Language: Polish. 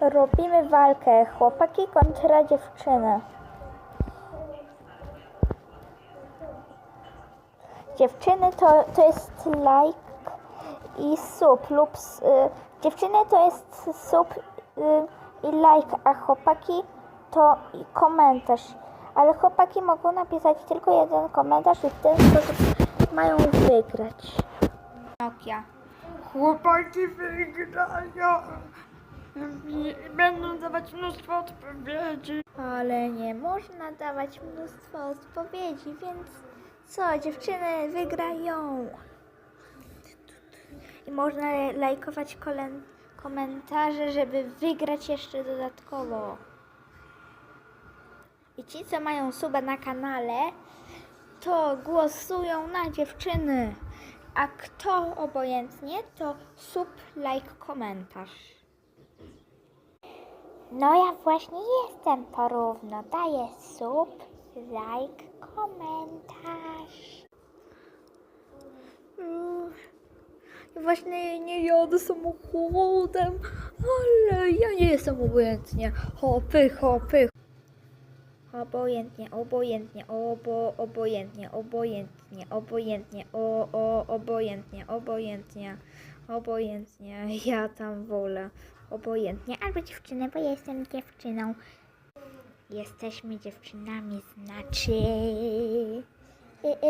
Robimy walkę. Chłopaki kontra dziewczyny. Dziewczyny to, to jest like i sub lub y, dziewczyny to jest sub y, i like, a chłopaki to i komentarz. Ale chłopaki mogą napisać tylko jeden komentarz i w ten sposób mają wygrać. Nokia. Chłopaki wygrają. I Będą dawać mnóstwo odpowiedzi. Ale nie można dawać mnóstwo odpowiedzi, więc co, dziewczyny wygrają. I można lajkować komentarze, żeby wygrać jeszcze dodatkowo. I ci, co mają suba na kanale, to głosują na dziewczyny. A kto obojętnie, to sub, like, komentarz. No ja właśnie jestem porówno. Daję sub, like, komentarz. Mm, Ja właśnie nie jadę samochodem, ale ja nie jestem obojętnie. Hopy, hopy. Obojętnie, obojętnie, obo, obojętnie, obojętnie, obojętnie, o, o, obojętnie, obojętnie, obojętnie, ja tam wolę, obojętnie, albo dziewczynę, bo ja jestem dziewczyną. Jesteśmy dziewczynami, znaczy... Y, y,